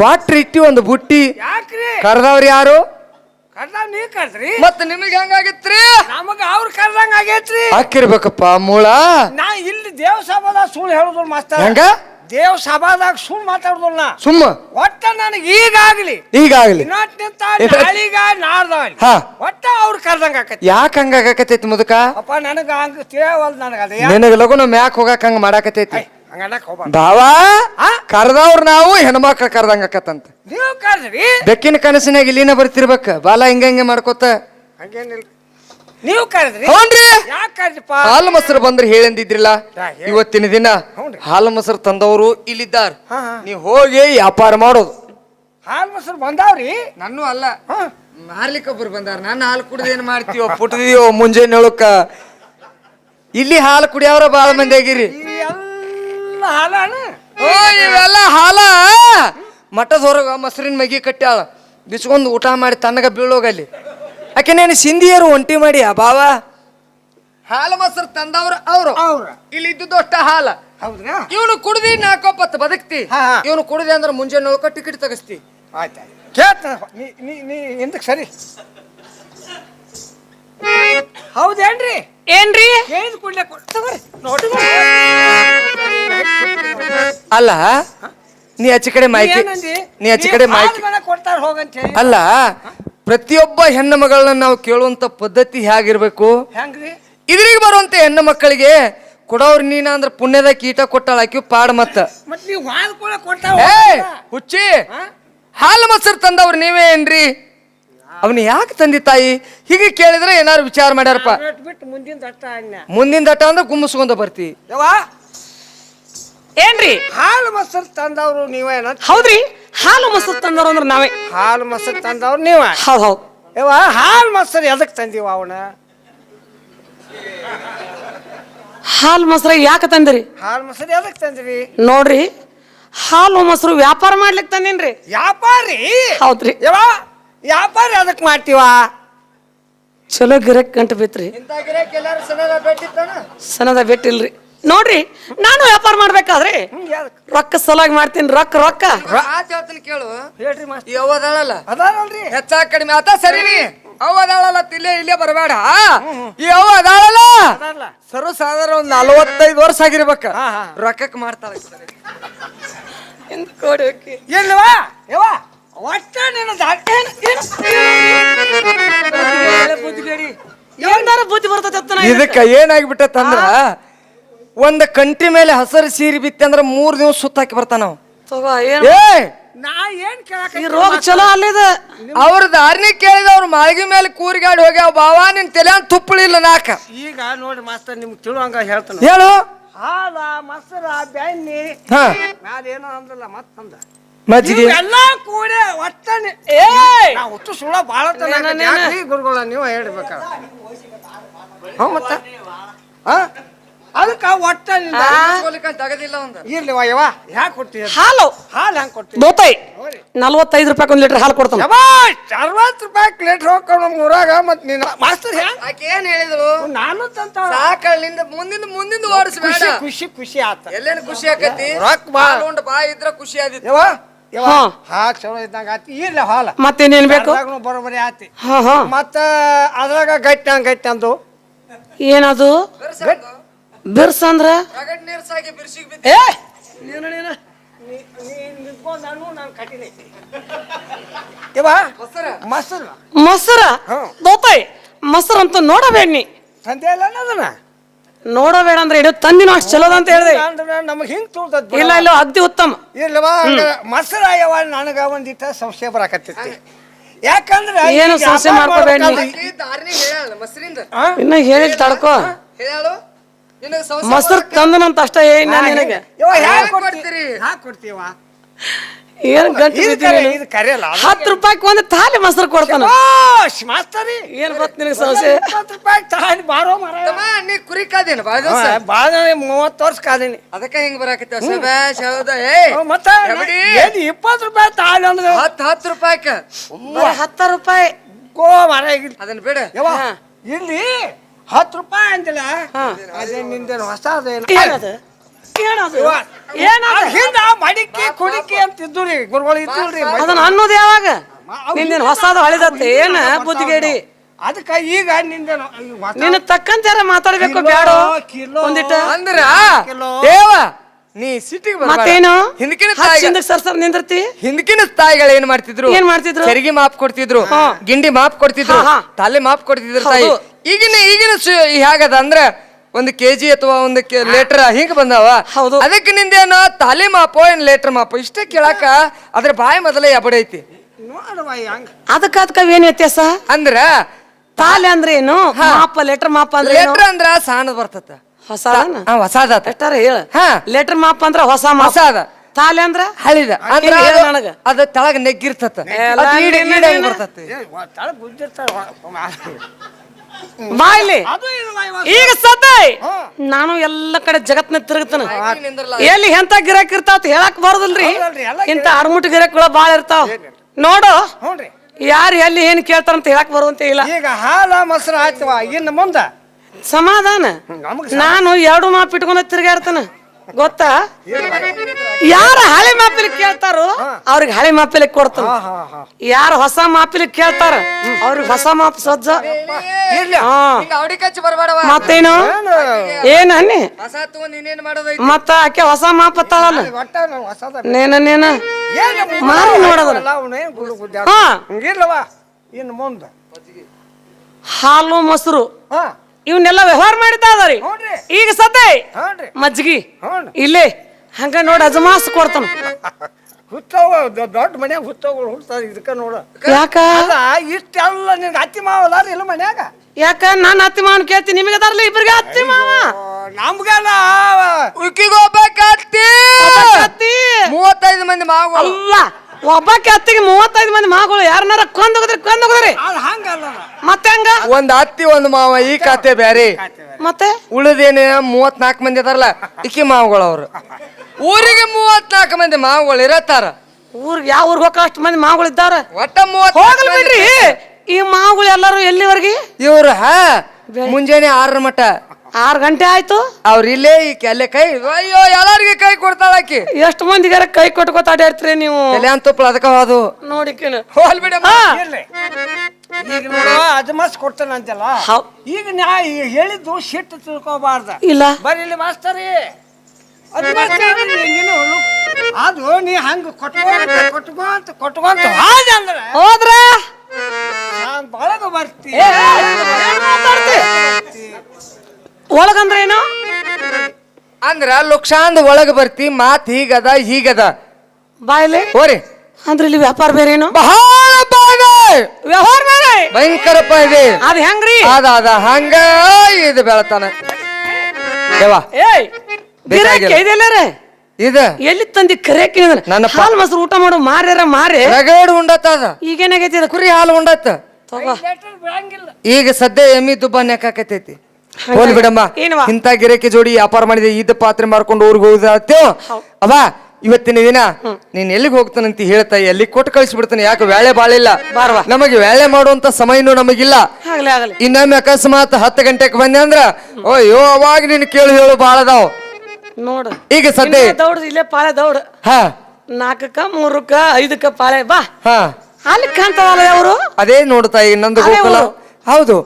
Quarter ಇಟ್ಟಿ ಒಂದು ಬುಟ್ಟಿ. ಯಾಕ್ರಿ? ಕರ್ದವ್ರು ಯಾರು? ಕರ್ದಾವ್ ನೀ ಕರ್ದ್ರಿ? ಮತ್ತ ನಿಮಗೆ ಹೆಂಗಾಗಿತ್ರಿ ನಮಗ ಅವ್ರ ಕರ್ದಂಗ ಆಗೈತ್ರಿ. ಹಾಕಿರ್ಬೇಕಪ್ಪ ಮೂಳ. ನಾ ಇಲ್ಲಿ ದೇವ ಸಭಾದಾಗ ಸುಳ್ಳು ಹೇಳುದಿಲ್ಲ ಮಾಸ್ತರ್. ಹೆಂಗ? ದೇವ್ ಸಭಾದಾಗ ಸುಳ್ಳು ಮಾತಾಡುದಿಲ್ಲ ನಾ. ಸುಮ್ಮ. ಒಟ್ಟ ನನಗೆ ಈಗಾಗ್ಲಿ ಈಗಾಗ್ಲಿ. ಇನ್ನೊಟ್ ನಿಂತ ನಾಳಿಗ ನಾಡ್ದವಲ್ಲಿ ಹಾ. ಒಟ್ಟ ಅವ್ರ ಕರ್ದಂಗ ಆಕತಿ ಯಾಕ ಹಂಗಾಗತೈತಿ ಮುದುಕ? ಅಪ್ಪ ನನಗ ಹಂಗ ತಿಳಿಯವಲ್ದು ನನಗ ಅದ. ನಿನಗ ಲಗುನ ಮ್ಯಾಕ್ ಹೋಗಾಕ ಹಂಗ ಮಾಡಾಕತೈತಿ ಹೋಗ್ಬಾರ್ದು ಬಾವಾ? ಕರ್ದವ್ರು ನಾವು ಹೆಣ್ಮಕ್ಳು ಕರ್ದಂಗ ಆಕತ್ತಂತ. ನೀವು ಕರ್ದ್ರಿ ಬೆಕ್ಕಿನ ಕನಸಿನಾಗ ಇಲ್ಲಿನ ಬರ್ತಿರ್ಬೇಕ. ಬಾಲ ಹಿಂಗ ಹಿಂಗೆ ಮಾಡ್ಕೋತ ಹಂಗೇನಿಲ್ಲ. ನೀವು ಕರೆದ್ರಿ? ಹೌನ್ರಿ? ಯಾಕೆ ಹಾಲು ಮೊಸರು ಬಂದ್ರೆ ಹೇಳಂದಿದ್ರಿಲ್ಲ. ಯಾ, ಹೇಳ. ಇವತ್ತಿನ ದಿನ ಹೌನ್ರಿ. ಹಾಲು ಮೊಸರು ತಂದವರು ಇಲ್ಲಿದ್ದಾರ. ಹಾ, ಹಾ. ನೀವು ಹೋಗಿ ವ್ಯಾಪಾರ ಮಾಡೋದು. ಹಾಲು ಮೊಸರು ಬಂದಾವ್ರಿ? ನನ್ನೂ ಅಲ್ಲ. ಹಾ. ಮಾರ್ಲಿಕ್ಕೆ ಒಬ್ರು ಬಂದಾರ. ನಾನು ಹಾಲು ಕುಡ್ದು ಏನ್ ಮಾಡ್ತೀವೋ ಪುಟ್ಟದಿಯೋ ಮುಂಜಾನೆ ಹೇಳಕ್ಕ ಇಲ್ಲಿ ಹಾಲು ಕುಡಿಯವ್ರ ಬಾಳ ಮಂದಿ ಆಗಿರಿ. ಇವೆಲ್ಲ ಹಾಲಣ ಓ ಇವೆಲ್ಲ ಹಾಲ? ಮಠದ ಹೊರಗ ಮೊಸರಿನ ಮಗಿ ಕಟ್ಟ್ಯಾಳ. ಬಿಚ್ಕೊಂಡು ಊಟ ಮಾಡಿ ತನ್ನಗ ಬೀಳೋಗಲ್ಲಿ. ಆಕೆ ನೀನು ಸಿಂಧಿಯರು ಒಂಟಿ ಮಾಡಿ ಆ ಬಾವ? ಹಾಲು ಮೊಸರು ತಂದವ್ರು ಅವರು. ಅವ್ರ. ಇಲ್ಲಿ ಇದ್ದು ಅಷ್ಟ ಹಾಲ. ಇವನು ಕುಡ್ದಿ ನಾಕೋಪತ್ ಬದುಕ್ತಿ. ಹಾ, ಹಾ. ಇವನು ಕುಡ್ದಿ ಅಂದ್ರೆ ಮುಂಜಾನೆ ಹೋಗಕ್ಕ ಟಿಕೆಟ್ ತಗಸ್ತಿ. ಆಯ್ತು ಕೇಳ್ತ. ನೀ ನೀ ನೀ ಎಂದಕ್ಕೆ ಸರಿ? ಹೌದೇನ್ರಿ? ಏನ್ರಿ? ಕೇಳಿದ ಕೂಡಲೇ ತಗೋರಿ. ನೋಡಿ. ಅಲ್ಲ ನೀ ಆಚೆ ಕಡೆ ಮಾಹಿತಿ ಏನಂದಿ? ನೀ ಆಚೆ ಕಡೆ ಮಾಹಿತಿ ಕೊಡ್ತಾರ ಹೋಗಂತ ಹೇಳಿ. ಅಲ್ಲ ಪ್ರತಿಯೊಬ್ಬ ಹೆಣ್ಣು ಮಗಳನ್ನ ನಾವು ಕೇಳುವಂತ ಪದ್ಧತಿ ಹೇಗಿರ್ಬೇಕು? ಹೆಂಗ್ರಿ? ಇದ್ರಿಗೆ ಬರುವಂತ ಹೆಣ್ಣು ಮಕ್ಕಳಿಗೆ ಕೊಡೋರ್ ನೀನ ಅಂದ್ರ ಪುಣ್ಯದ ಕೀಟ ಕೊಟ್ಟಾಳ ಆಕಿ ಪಾಡ್ ಮತ್ತ. ಮತ್ ನೀವು ಹಾಲು ಕೂಡ ಕೊಡ್ತಾರ ಏ ಹುಚ್ಚಿ. ಹಾಲು ಮೊಸರು ತಂದವ್ರು ನೀವೇ ಏನ್ರಿ? ಅವನು ಯಾಕೆ ತಂದಿ ತಾಯಿ? ಹೀಗೆ ಕೇಳಿದ್ರೆ ಏನಾರು ವಿಚಾರ ಮಾಡ್ಯಾರಪ್ಪ. ಬಿಟ್ಟು ಮುಂದಿನ ದಟ್ಟ ಅಣ್ಣ ಮುಂದಿನ ದಟ್ಟ ಅಂದ್ರೆ ಗುಮ್ಮಸ್ಕೊಂಡ ಬರ್ತಿ. ಯವ್ವ! ಏನ್ರಿ? ಹಾಲು ಮೊಸರು ತಂದವ್ರು ನೀವೇನ ಹೌದ್ರಿ? ಹಾಲು ಮೊಸರು ತಂದವ್ರು ಅಂದ್ರೆ ನಾವೇ. ಹಾಲು ಮೊಸರು ತಂದವ್ರು ನೀವ. ಹೌದು ಹೌದು. ಯವ್ವ ಹಾಲು ಮೊಸರು ಎದಕ್ ತಂದೀವ ಅವನ? ಹಾಲು ಮೊಸರು ಯಾಕೆ ತಂದಿರಿ? ಹಾಲು ಮೊಸರು ಎದಕ್ ತಂದ್ರಿ? ನೋಡ್ರಿ ಹಾಲು ಮೊಸರು ವ್ಯಾಪಾರ ಮಾಡ್ಲಿಕ್ಕೆ ತಂದೇನ್ರಿ. ವ್ಯಾಪಾರಿ? ಹೌದ್ರಿ. ಯವ್ವ ವ್ಯಾಪಾರ ಅದಕ್ಕೆ ಮಾಡ್ತೀವ? ಚಲೋ ಗಿರಕ್ ಗಂಟು ಬಿತ್ರಿ. ಸನದ ಬಿಟ್ಟಿಲ್ರಿ ನೋಡ್ರಿ ನಾನು ವ್ಯಾಪಾರ ಮಾಡ್ಬೇಕಾದ್ರಿ? ರೊಕ್ಕ ಸಲಾಗಿ ಮಾಡ್ತೀನಿ ರೊಕ್ಕ ರೊಕ್ಕ. ಆತ ಹೇಳ್ತೀನಿ ಕೇಳು. ಹೇಳ್ರಿ ಅವ್ವದಾಳಲ್ಲ? ಅದಾರಲ್ರಿ ಹೆಚ್ಚ ಕಡಿಮೆ ಆತ ಸರಿನಿ ಅವ ಅದಾಳಲ್ಲ ಇಲ್ಲೇ ಇಲ್ಲೇ ಬರಬೇಡ ಅವ್ವ ಅದಾಳಲ್ಲ. ಸರ್ವ ಸಾಧಾರಣ ಒಂದ್ ನಲವತ್ತೈದು ವರ್ಷ ಆಗಿರ್ಬೇಕ. ರೊಕ್ಕಕ್ಕೆ ಮಾಡ್ತಾಳ ಇಲ್ವಾ ಯವ್ವ. ಒಟ್ಟ ನಿನ್ನ ದಾಟ್ ಏನ್- ಏನ್- ಬುದ್ಧಿಗೇಡಿ. ಏನಾರ ಬುದ್ಧಿ ಬರ್ತೈತೆ ಅಂತ ನಾ ಇದಕ್ಕ ಏನಾಗ್ಬಿಟ್ಟಂದ್ರ ಒಂದ್ ಕಂಟಿ ಮೇಲೆ ಹಸರು ಸೀರಿ ಬಿತ್ತಿ ಅಂದ್ರ ಮೂರ್ ದಿವಸ ಸುತ್ತಾಕಿ ಬರ್ತಾನ ಅವ. ತಗೋ ಏನ್? ಏ! ನಾ ಏನ್ ಕೇಳಕ ಈ ರೋಗ ಚಲೋ ಅಲ್ಲಿದ. ಅವ್ರ ದಾರಿನಿ ಕೇಳಿದ ಅವ್ರ ಮಾಳಿಗೆ ಮೇಲೆ ಕೂರಿಗಾಡಿ ಹೋಗ್ಯಾವ ಬಾವಾ ನಿನ್ ತಲೆ ತುಪ್ಪಳಿಲ್ಲ ನಾಕ. ಈಗ ನೋಡಿ ಮಾಸ್ತರ್ ನಿಮ್ಗೆ ತಿಳುವಂಗ ಹೇಳ್ತಾನೆ. ಹೇಳು. ಹಾಲ ಮೊಸರ ಬೆಣ್ಣಿ. ಹಾ. ಮ್ಯಾಲ ಏನೋ ಅಂದ್ರಲ್ಲ ಮತ್ತಂದ ಮಜ್ಜಿಗೆ? ಎಲ್ಲ ಕೂಡ ಒಟ್ಟನೆ ಏ ನಾ ಒಟ್ಟು ಸುಳ್ಳ ಬಾಳ ಗುರುಗಳ ನೀವು ಹೇಳ್ಬೇಕ? ಹ್ಞೂ ಮತ್ತ? ಹಾ ಅದಕ್ಕ ಒಟ್ಟ ತಗದಿಲ್ಲ ಒಂದು. ಇರ್ಲಿ ಯವ್ವ. ಯಾಕೆ ಕೊಡ್ತೀಯ? ಹಾಲು. ಹಾಲು ಹೆಂಗೆ ಕೊಡ್ತೀವಿ ದೋತೈ. ನಲ್ವತ್ತೈದು ರೂಪಾಯಿ ಒಂದು ಲೀಟರ್ ಹಾಲು ಕೊಡ್ತಾನೆ. ಯವ್ವ ಅರವತ್ತು ರೂಪಾಯಿ ಲೀಟರ್ ಹೋಗ್ಕೊಂಡು ನಮ್ಮ ಊರಾಗ ಮತ್ತೆ ನೀನು ಮಾಸ್ತರ್ ಏನು ಆಕೆ ಏನ್ ಹೇಳಿದ್ರು? ನಾನು ತಂತ ಸಾಕಳಿಂದ ಮುಂದಿನ ಮುಂದಿನ ಓಡಿಸ್ಬೇಡ. ಖುಷಿ ಖುಷಿ ಖುಷಿ ಆತ. ಎಲ್ಲೇನು ಖುಷಿ ಆಕತಿ? ರೊಕ್ಕ ಬಾ. ಬಾ ಇದ್ರ ಖುಷಿ ಆದಿತ್ತು. ಯವ್ವ ಯವ್ವ ಹಾ. ಹಾಕ್ ಚಲೋ ಇದ್ದಂಗ ಆತಿ ಇಲ್ಲ ಹಾಲ. ಮತ್ತೇನೇನ್ ಬೇಕು? ಬರೋಬ್ಬರಿ ಆತಿ ಹಾ ಹಾ. ಮತ್ತ ಅದ್ರಾಗ ಗಟ್ಟಿ ಹಂಗ ಗಟ್ಟಿ ಅಂದು. ಏನದು? ಬಿರ್ಸ್ ಅಂದ್ರ ರಗಡ್ ನೀರ್ ಸಾಗಿ ಬಿರ್ಸಿಗ್ ಬಿದ್ದ. ಏ! ನೀನು ನೀನು. ನೀ- ನೀ ನಿಂತ್ಕೊಂಡ್ ನಾನು ನಾನು ಕಟ್ಟಿನಿ ಯವ್ವ ಮೊಸರು. ಮೊಸರ. ಹ್ಮ್. ದೋತಾಯಿ ಮೊಸರು ಅಂತ ನೋಡಬೇಡ ನೀ. ತಂದೆ ಇಲ್ಲ ಅದನ್ನ ನೋಡಬೇಡ ಅಂದ್ರೆ ಇಡೋ ತಂದಿನ ಅಷ್ಟು ಚಲೋದ ಅಂತ ಹೇಳಿದೆ. ಅಂದ್ರೆ ನಮಗೆ ಹಿಂಗ್ ತುಳ್ದದ್ ಇಲ್ಲ ಇಲ್ಲ ಅಗ್ದಿ ಉತ್ತಮ. ಇಲ್ಲವಾ ಮಸರಾಯವ ನನಗ ಒಂದಿಟ್ಟ ಸಂಶಯ ಬರಾಕತ್ತೈತಿ. ಯಾಕಂದ್ರೆ ಏನು ಸಂಶಯ ಮಾಡ್ಕೋಬೇಡ? ಇನ್ನ ಹೇಳಿದ್ ತಡ್ಕೋ. ಮೊಸರು ತಂದನಂತ ಅಷ್ಟ ನಾನು ನಿನಗೆ? ಕೊಡ್ತೀವ ಏನ್ ಗಂಟು ಇದು ಕರೆ? ಇದು ಕರೆಯಲ್ಲ? ಹತ್ತು ರೂಪಾಯಿಗೆ ಒಂದು ತಾಲಿ ಮೊಸರು ಕೊಡ್ತಾನ. ಓಶ್ ಮಾಸ್ತರಿ. ಏನ್ ಗೊತ್ತ ನಿನಗೆ ಸಮಸ್ಯೆ? ಇಪ್ಪತ್ತು ರೂಪಾಯಿ ತಾಳಿ ಬಾರೋ ಮರ. ತಮ್ಮ, ನೀ ಕುರಿ ಕಾದೇನು? ಬಾಳ ದಿವಸ ಬಾಳ ಮೂವತ್ತು ವರ್ಷ ಕಾದೀನಿ. ಅದಕ್ಕೆ ಹಿಂಗ್ ಬರಾಕತ್ತ ಸಬ್ಯಾಶ್ ಹೌದ? ಏ ಮತ್ತ ಎಬಡಿ? ಏನ್ ಇಪ್ಪತ್ತು ರೂಪಾಯಿ ತಾಳಿ ಅಂದ್ರೆ ಹತ್ತು ಹತ್ತು ರೂಪಾಯಿಕ. ಬರೀ ಹತ್ತ ರೂಪಾಯಿ. ಗೋ ಮರ ಈಗ ಅದನ್ನ ಬಿಡ. ಯವ್ವ ಇಲ್ಲಿ ಹತ್ತು ರೂಪಾಯಿ ಅಂತಿಲ್ಲ ಹಾ. ಅದೇ ನಿಂದೇನು ಹೊಸ ಅದೇನು? ಏನದು? ಏನದು ಏನದು ಹಿಂದ ಮಡಿಕೆ ಕುಡಿಕೆ ಅಂತ ಇದ್ದು ರೀ ಗುರುಗಳು ಇದ್ದು ಅದನ್ನ ಅನ್ನೋದು ಯಾವಾಗ? ನಿಂದೇನು ಹೊಸದ ಹಳಿದತ್ತೆ ಏನ ಬುದ್ಧಿಗೇಡಿ? ಅದಕ್ಕ ಈಗ ನಿಂದ ನಿನ್ನ ತಕ್ಕಂತಾರ ಮಾತಾಡ್ಬೇಕು ಬ್ಯಾಡ? ಕಿಲೋ ಒಂದಿಟ್ಟ ಅಂದ್ರ. ದೇವ ನೀ ಸಿಟಿಗೆ ಮತ್ತೇನು? ಹಿಂದಕಿನ ಹಿಂದಕ್ಕೆ ತಾಯಿಗ ಹಿಂದಕ್ ಸರ್ ಸರ್ ನಿಂದಿರ್ತಿ? ಹಿಂದಕಿನ ತಾಯಿಗಳು ಏನ್ ಮಾಡ್ತಿದ್ರು? ಏನ್ ಮಾಡ್ತಿದ್ರು? ತೆರಿಗೆ ಮಾಪ್ ಕೊಡ್ತಿದ್ರು ಗಿಂಡಿ ಮಾಪ್ ಕೊಡ್ತಿದ್ರು. ತಲೆ ಮಾಪ್ ಕೊಡ್ತಿದ್ರು ತಾಯಿ. ಈಗಿನ ಈಗಿನ ಹೇಗದ ಅಂದ್ರ ಒಂದು ಕೆಜಿ ಅಥವಾ ಒಂದು ಲೀಟರ್ ಹಿಂಗ ಬಂದಾವ? ಹೌದು. ಅದಕ್ಕೆ ನಿಂದೇನು ತಾಲಿ ಮಾಪೋ ಏನ್ ಲೀಟರ್ ಮಾಪೋ? ಇಷ್ಟೇ ಕೇಳಾಕ ಅದ್ರ ಬಾಯಿ ಮೊದಲೇ ಎಬಡೈತಿ ನೋಡುವ ಹಂಗ. ಅದಕ್ಕ ಅದಕ್ಕ ಏನ್ ವ್ಯತ್ಯಾಸ? ಅಂದ್ರ ತಾಲೆ ಅಂದ್ರೆ ಏನು? ಮಾಪ ಲೆಟರ್ ಮಾಪ ಅಂದ್ರೆ ಲೇಟರ್ ಲೆಟರ್ ಅಂದ್ರ ಸಾಣದ್ ಬರ್ತತ ಹೊಸ ಎಷ್ಟಾರ ಹೇಳ? ಹಾ. ಲೆಟರ್ ಮಾಪ ಅಂದ್ರ ಹೊಸ ಮಾಸ ಹೊಸಾದ. ತಾಲೆ ಅಂದ್ರ? ಹಳಿದ. ಅಂದ್ರ ಅದು- ನನಗ. ಅದ ತಳಗ ನೆಗ್ಗಿರ್ತತ ಅದ್ ಬರ್ತತಿ ಬಾಯ್ಲಿ. ಈಗ ಸದ್ದ ನಾನು ಎಲ್ಲ ಕಡೆ ಜಗತ್ನ ತಿರುಗ್ತಾನ. ಎಲ್ಲಿ ಎಂತ ಗಿರಾಕ್ ಇರ್ತಾವ ಹೇಳಕ್ ಬರೋದಿಲ್ರಿ. ಇಂತ ಅರ್ಮುಟ್ ಗಿರಾಕ್ಗಳು ಬಾಳ ಇರ್ತಾವ. ನೋಡು ಯಾರು ಎಲ್ಲಿ ಏನ್ ಕೇಳ್ತಾರಂತ ಹೇಳಕ್ ಬರುವಂತ ಇಲ್ಲ. ಈಗ ಹಾಲ ಮೊಸರು ಆಯ್ತವ ಇನ್ನು ಮುಂದ? ಸಮಾಧಾನ. ನಾನು ಎರಡು ಮಾಪ್ ಇಟ್ಕೊಂಡ ತಿರ್ಗಾಡ್ತಾನ ಗೊತ್ತಾ? ಯಾರ ಹಳೆ ಮಾಪಿಲಿ ಕೇಳ್ತಾರೋ ಅವ್ರಿಗೆ ಹಳೆ ಮಾಪಿಲಿ ಕೊಡ್ತಾನ ಹಾ ಹಾ ಹಾ. ಯಾರು ಹೊಸ ಮಾಪಿಲಿ ಕೇಳ್ತಾರ? ಅವ್ರಿಗೆ ಹೊಸ ಮಾಪ್ ಸಜ್ಜ? ಇರ್ಲಿ. ಹಿಂಗ ಅವಡಿ ಕಚ್ಚಿ ಬರ್ಬೇಡವ ಮತ್ತೇನು? ಏನ? ಅನ್ನಿ? ಮತ್ತ ಆಕೆ ಹೊಸ ಮಾಪ್ ಹೊಸದ. ನೇನ ನೇನ? ಏನು ಮಾರಿ ನೋಡೋದು. ಎಲ್ಲ ಅವ್ನೇನ್ ಗುಡು ಗುದ್ದ್ಯಾಡ. ಹಾ. ಹಂಗಿಲ್ಲವ ಇನ್ನು ಮುಂದ. ಹಾಲು ಮೊಸರು. ಹಾ. ಇವನ್ನೆಲ್ಲ ವ್ಯವಹಾರ ಮಾಡಿದ್ದ ಅದಾರಿ. ನೋಡ್ರಿ ಈಗ ಸದ್ದೆ ಹ್ಞೂನ್ರಿ ಮಜ್ಜಿಗಿ ಹ್ಞೂ ಇಲ್ಲೇ ಹಂಗ ನೋಡ್ ಅಜಮಾಸ್ ಕೊಡ್ತಾನ. ಹುತ್ತವ ದೊಡ್ಡ ಮನ್ಯಾಗ ಹುತ್ತಗಳು ಹುಡ್ತಾರ ಇದಕ್ಕ ನೋಡ. ಯಾಕ? ಅಲ್ಲ ಇಷ್ಟೆಲ್ಲ ನಿನ್ ಅತ್ತಿ ಮಾವಲ್ಲ ಇಲ್ಲ ಮನ್ಯಾಗ? ಯಾಕ? ನಾನ್ ಅತ್ತಿ ಮಾವನ್ ಕೇಳ್ತಿ ನಿಮಗೆ ಅದಾರಲ್ಲ ಇಬ್ಬರಿಗೆ ಅತ್ತಿ ಮಾವ? ನಮ್ಗಲ್ಲ ಉಕ್ಕಿಗೋಗ್ಬೇಕತ್ತಿ ಒಬ್ಬಾಕಿ ಅತ್ತಿ. ಮೂವತ್ತೈದು ಮಂದಿ ಮಾವು. ಅಲ್ಲ ಒಬ್ಬಕ್ಕೆ ಅತ್ತಿಗೆ ಮೂವತ್ತೈದು ಮಂದಿ ಮಾಗಳು ಯಾರನ್ನಾರ ಕೊಂದೋಗದ್ರಿ ಕೊಂದೋಗದ್ರಿ ಅದು ಹಂಗಲ್ಲ. ಮತ್ತೆ ಹಂಗ? ಒಂದ್ ಹತ್ತಿ ಒಂದ್ ಮಾವ ಈ ಖಾತೆ ಬ್ಯಾರಿ. ಮತ್ತೆ? ಉಳಿದೇನೆ ಮೂವತ್ನಾಲ್ಕು ಮಂದಿ ಅದಾರಲ್ಲ ಇಕ್ಕಿ ಮಾವುಗಳು ಅವ್ರು. ಊರಿಗೆ ಮೂವತ್ನಾಲ್ಕು ಮಂದಿ ಮಾವುಗಳು ಇರತ್ತಾರ. ಊರಿಗೆ ಯಾವ ಊರ್ಗ್ ಹೋಗ ಅಷ್ಟು ಮಂದಿ ಮಾವುಗಳು ಇದ್ದಾರ? ಒಟ್ಟ ಮೂವತ್ತು ಹೋಗಲಿ ಬಿಡ್ರಿ. ಈ ಮಾವುಗಳು ಎಲ್ಲಾರು ಎಲ್ಲಿವರೆಗೆ? ಇವ್ರ ಹಾ ಮುಂಜಾನೆ ಆರರ ಮಟ ಆರ್ ಗಂಟೆ ಆಯ್ತು ಅವ್ರ ಇಲ್ಲೇ ಈ ಅಲ್ಲೇ ಕೈ ಅಯ್ಯೋ ಎಲ್ಲಾರಿಗೆ ಕೈ ಕೊಡ್ತಾಳ ಆಕಿ ಎಷ್ಟು ಮಂದಿಗಾರ ಕೈ ಕೊಟ್ಕೋತ ನೀವು ಎಲೆ ಅಂತ ತುಪ್ಪಳ ಅದಕ್ಕ ಹೋದು ನೋಡಿಕೇನು ಹೋಲ್ ಬಿಡ ಇರ್ಲಿ ಈಗ ನೋಡುವ ಮಸ್ ಕೊಡ್ತಾನ ಅಂತಲ್ಲ ಹೌ- ಈಗ ನಾ ಈಗ ಹೇಳಿದ್ದು ಸಿಟ್ಟು ತಿಳ್ಕೊಬಾರ್ದ ಇಲ್ಲ ಬರ್ರಿ ಇಲ್ಲಿ ಮಾಸ್ತರಿ ಅಜಮಾಸ್ ನೀನು ಅದು ನೀ ಹಂಗ ಕೊಟ್ಕೊಂತ ಕೊಟ್ಕೊಂತ ಕೊಟ್ಕೊಂತ ಹಾದ ಅಂದ್ರೆ ಹೋದ್ರ ನಾನ್ ಬಳಗ ಬರ್ತಿ ಏನ್ ಮಾತಾಡ್ತಿ? ಒಳಗಂದ್ರ ಏನು ಅಂದ್ರ ಲುಕ್ಷಾಂದ್ ಒಳಗ ಬರ್ತಿ ಮಾತ್ ಹೀಗದ ಹೀಗದ. ಬಾಯ್ಲೆ? ಹೋರಿ. ಅಂದ್ರೆ ಇಲ್ಲಿ ವ್ಯಾಪಾರ ಬೇರೆ ಏನು ಬಹಳ ಬಾಗ ವ್ಯವಹಾರ ಬೇರೆ? ಭಯಂಕರಪ್ಪ ಇದೆ ಅದ್ ಹೆಂಗ್ರಿ? ಅದ ಅದ ಹಂಗ ಇದು ಬೆಳತಾನ. ದೇವ. ಏಯ್ ಬೇಕಾಗಿಲ್ಲ. ಗಿರಾಕಿ ಇದೆಲ್ಲಾರೆ ಇದ. ಎಲ್ಲಿ ತಂದಿ ಕರೆಯಕ್ಕೆ ನನ್ನ ಪ- ಹಾಲ್ ಮೊಸರು ಊಟ ಮಾಡು ಮಾರ್ಯಾರ ಮಾರಿ ರಗಡ್ ಉಂಡತ್ತ ಅದ. ಈಗೇನಾಗೈತಿ ಕುರಿ ಹಾಲು ಉಂಡತ್ತ ತಗೋ. ಬಿಡಂಗಿಲ್ಲ ಈಗ ಸದ್ಯ ಎಮ್ಮಿ ದುಬ್ಬ ನೆಕ್ಕಾಕತೈತಿ ಹೋಲ್ ಬಿಡಮ್ಮ. ಇಂತ ಇಂಥ ಗಿರಾಕಿ ಜೋಡಿ ವ್ಯಾಪಾರ ಮಾಡಿದೆ ಇದ್ದ ಪಾತ್ರೆ ಮಾಡ್ಕೊಂಡು ಊರಿಗೆ ಹೋಗುದಾತೇವ್ ಅವ ಇವತ್ತಿನ ದಿನ ನೀನ್ ಎಲ್ಲಿಗೆ ಹೋಗ್ತಾನಂತ ಹೇಳ್ತಾ ಎಲ್ಲಿ ಕೊಟ್ಟು ಕಳಿಸ್ಬಿಡ್ತಾನೆ ಯಾಕೆ ವ್ಯಾಳೆ ಬಾಳಿಲ್ಲ ಬಾರ್ವಾ. ನಮಗೆ ವ್ಯಾಳೆ ಮಾಡುವಂತ ಸಮಯನೂ ನಮಗಿಲ್ಲ. ಆಗ್ಲಿ ಆಗಲಿ. ಇನ್ನೊಮ್ಮೆ ಅಕಸ್ಮಾತ್ ಹತ್ತು ಗಂಟೆಗೆ ಬಂದೆ ಅಂದ್ರ ಅಯ್ಯೋ ಅವಾಗ ನೀನು ಕೇಳಿ ಹೇಳು ಬಾಳ ಅದಾವ. ನೋಡು. ಈಗ ಸದ್ಯ ದೌಡ್ ಇಲ್ಲೇ ಪಾಳೆ ದೌಡ್. ಹಾ. ನಾಲ್ಕಕ್ಕ ಮೂರಕ್ಕ ಐದಕ್ಕ ಪಾಳೆ ಬಾ. ಹಾ. ಅಲ್ಲಿ ಕಾಣ್ತಾವಲ್ಲ ಅವರು? ಅದೇ ನೋಡ್ತಾ ಇನ್ನೊಂದು ನಂದು ಅದೇ ಗೋಕುಲ. ಊರು. ಹೌದು.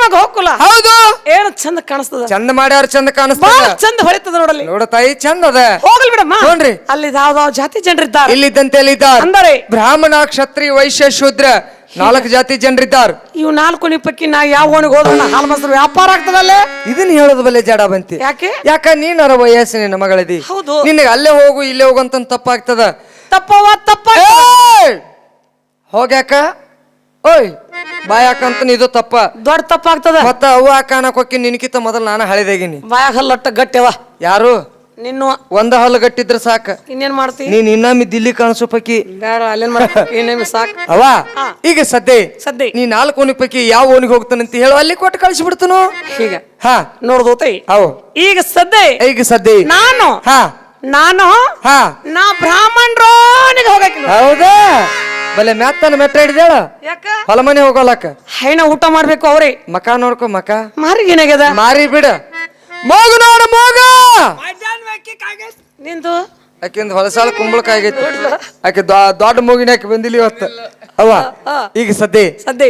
ನಮಗ್ ಹೋಗ್ಕುಲ. ಹೌದು. ಏನು ಚಂದ ಕಾಣಿಸ್ತದ? ಚಂದ ಮಾಡ್ಯಾರ ಚಂದ ಕಾಣಿಸ್ತದ? ಚಂದ ಹೊಳಿತದ ನೋಡಲ್ಲಿ. ನೋಡತಾಯಿ ಚಂದ ಅದ. ಹೋಗಲ್ ಬಿಡಮ್ಮ. ನೋಡ್ರಿ. ಅಲ್ಲಿ ಯಾವ ಜಾತಿ ಜನರಿದ್ದಾರೆ? ಇಲ್ಲಿದ್ದಂತೆ ಇಲ್ಲಿದ್ದಾರೆ ಅಂದರೆ? ಬ್ರಾಹ್ಮಣ ಕ್ಷತ್ರಿ ವೈಶ್ಯ ಶೂದ್ರ ನಾಲ್ಕು ಜಾತಿ ಜನರಿದ್ದಾರ. ಇವು ನಾಲ್ಕು ನಿಪ್ಪಕ್ಕಿ ನಾ ಯಾವ ಓಣಿಗೆ ಹೋದ್ರು ನಾ ಹಾಲ್ ಮೊಸರು ವ್ಯಾಪಾರ ಆಗ್ತದಲ್ಲೇ? ಇದನ್ನ ಹೇಳೋದು ಬಲ್ಲೆ ಜಾಡ ಬಂತಿ. ಯಾಕೆ? ಯಾಕ ನೀನರ ವಯಸ್ಸಿನ ಮಗಳದಿ? ಹೌದು. ನಿನಗೆ ಅಲ್ಲೇ ಹೋಗು ಇಲ್ಲೇ ಹೋಗು ಅಂತ ತಪ್ಪಾಗ್ತದ? ತಪ್ಪವ ತಪ್ಪ ಹೋಗ್ಯಾಕ? ಓಯ್! ಬಾಯಾಕಂತ ಇದು ತಪ್ಪ. ದೊಡ್ಡ ತಪ್ಪಾಗ್ತದ. ಮತ್ತ ಅವ್ವ ಕಾಣಕ್ ಹೋಗಿ ನಿನಕಿತ ಮೊದಲು ನಾನು ಹಳೆದಾಗಿನಿ. ಬಾಯಾಗ ಹಲ್ಲಟ್ಟ ಗಟ್ಟಿವ. ಯಾರು? ನಿನ್ನು. ಒಂದ ಹಲ್ಲು ಗಟ್ಟಿದ್ರ ಸಾಕ. ಇನ್ನೇನ್ ಮಾಡ್ತಿ? ನೀನ್ ಇನ್ನೊಮ್ಮೆ ದಿಲ್ಲಿ ಕಾಣಿಸೋ ಪೈಕಿ ಬೇಡ ಅಲ್ಲೇನ್ ಮಾಡ್ತಿ? ಸಾಕ್. ಅವ. ಈಗ ಸದ್ದೆ. ಸದ್ದೆ. ನೀ ನಾಲ್ಕು ಓನಿ ಪೈಕಿ ಯಾವ ಓಣಿಗೆ ಹೋಗ್ತಾನಂತ ಹೇಳು ಅಲ್ಲಿ ಕೊಟ್ಟು ಕಳಿಸ್ಬಿಡ್ತನು. ಈಗ ಹಾ. ನೋಡ್ದೋತೈ. ಅವು ಈಗ ಸದ್ದೆ. ಈಗ ಸದ್ದೆ. ನಾನು. ಹಾ. ನಾನು. ಹಾ. ನಾ ಬ್ರಾಹ್ಮಣರೋನಿಗೆ ಹೋಗಕ್ಕೆ ಹೌದಾ? ಬಲೆ ಮ್ಯಾತನ ಮೆಟ್ಟ ಹಿಡಿದೇಳ ಯಾಕ? ಹೊಲ ಮನೆ ಹೋಗೋಲಕ್ಕ. ಹೈನ ಊಟ ಮಾಡ್ಬೇಕು ಅವ್ರಿ. ಮಕ ನೋಡ್ಕೊ ಮಕ. ಮಾರಿ ಏನಾಗ್ಯದ? ಮಾರಿ ಬಿಡ. ಮೋಗು ನೋಡ ಮೋಗ! ನಿಂದು? ಆಕಿಂದ ಹೊಲಸಾಲ ಕುಂಬಳಕಾಯಿ ಆಗೈತಿ ಆಕೆ ದೊ- ದೊಡ್ಡ ಮೂಗಿನ ಆಕೆ ಬಂದಿಲ್ಲ ಇವತ್ತು. ಅವ ಈಗ ಸದ್ಯ ಸದ್ಯ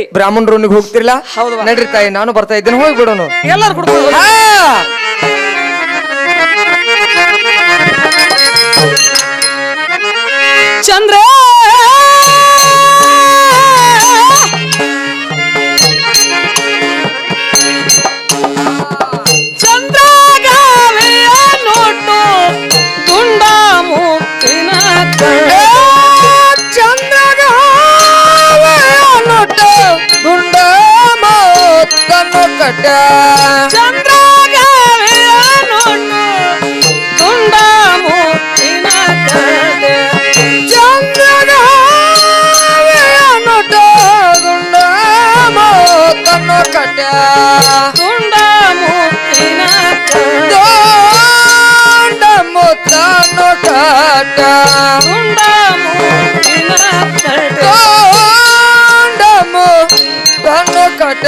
ನಿಗೆ ಹೋಗ್ತಿರ್ಲಾ? ಹೌದು ನಡ್ರಿ ತಾಯಿ ನಾನು ಬರ್ತಾ ಇದ್ದೇನೆ ಹೋಗಿ ಬಿಡೋನು. ಎಲ್ಲಾರು ಕುಡ್ಕೊಂಡು ಚಂದ್ರ!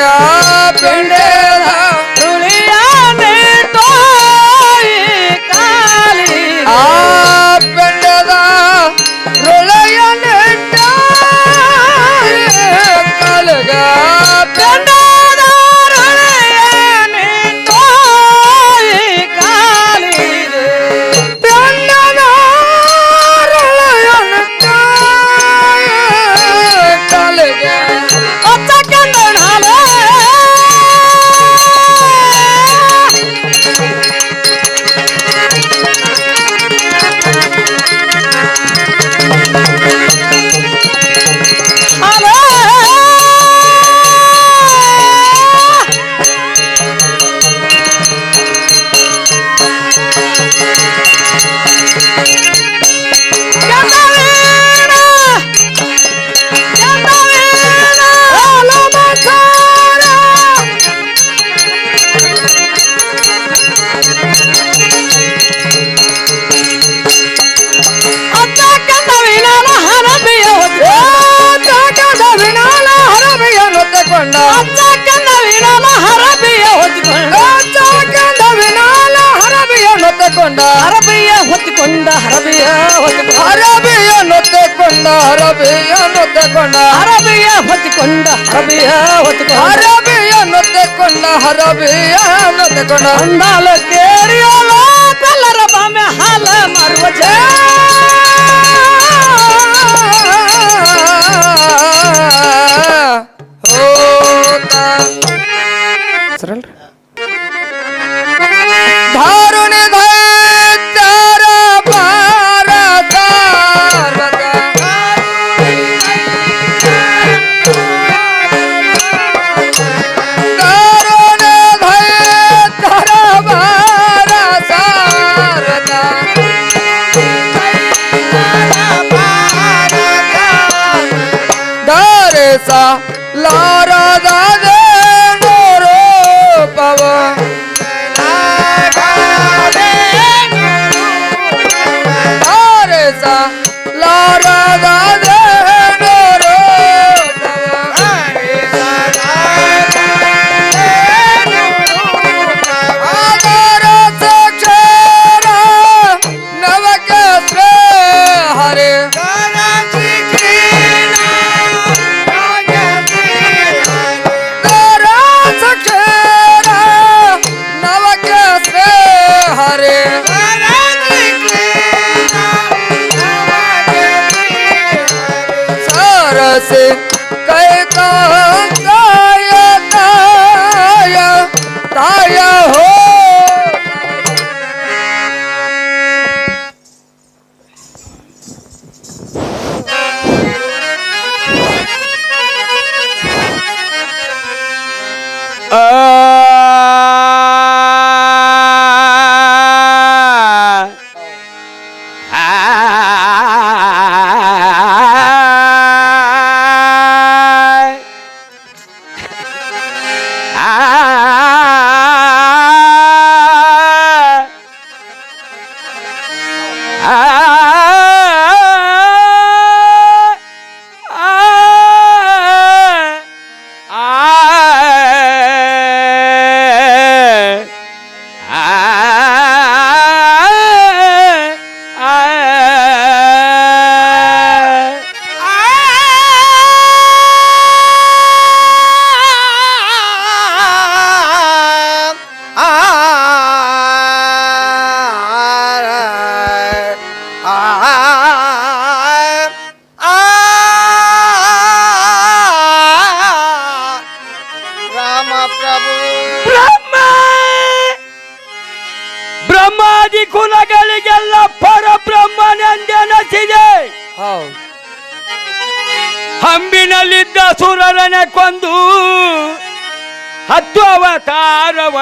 ಮುತ್ತನ್ನು ನೊತ್ತಕೊಂಡ ಅರಬಿಯ ಹೊತ್ತಿಕೊಂಡ. ಅರಬಿಯ ಹೊತ್ತಿಕೊಂಡ. ಅರಬಿಯ ನೊತ್ತಕೊಂಡ ಅರಬಿಯ ನೊತ್ತಕೊಂಡ ಅಂದಾಲ ಕೇರಿಯೋಲ ಕಲ್ಲರ ಬಾಮೆ ಹಾಲ ಮಾರುವ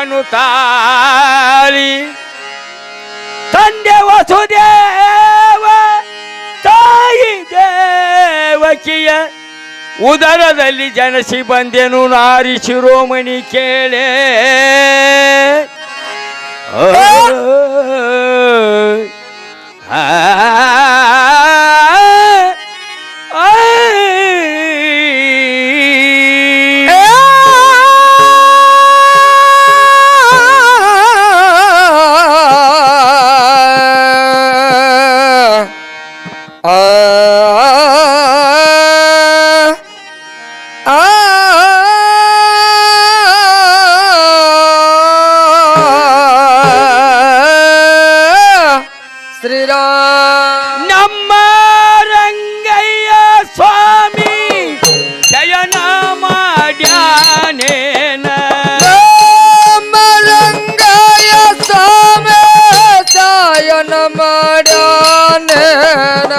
ಅವತಾರವನು ತಾಳಿ ತಂದೆ ವಸುದೇವ ತಾಯಿ ದೇವಕಿಯ ಉದರದಲ್ಲಿ ಜನಸಿ ಬಂದೆನು ನಾರಿ ಶಿರೋಮಣಿ ಕೇಳೆ ಆ, ಶ್ರೀರಾಮ್ ನಮ್ಮ ರಂಗಯ್ಯ ಸ್ವಾಮಿ ಶಯನ ಮಾಡ್ಯಾನೇನ. ರಂಗಯ್ಯ ಸ್ವಾಮಿ ಸಾಯನ ಮಾಡ್ಯಾನೇನ.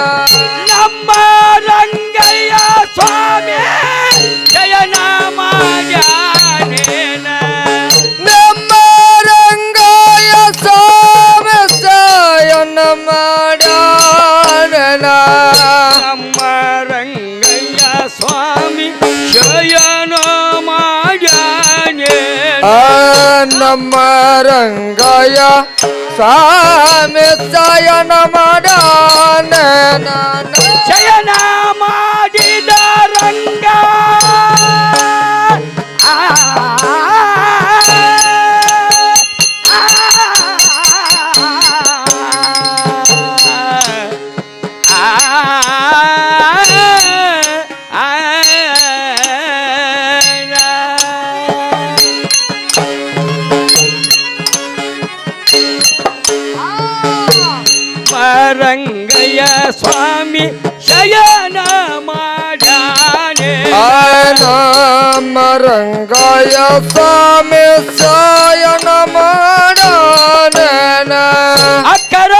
ರಂಗಾಯ ಸ್ವಾಮಿ ಶಯನ ಮಾಡ್ಯಾನೇನ ಶಯನ ಮಾಡಿದ ರಂಗ ಆ, ರಂಗಾಯ ಸ್ವಾಮಿ ಸಾಯನ ಮಾಡಾನ ಅಕ್ಕರ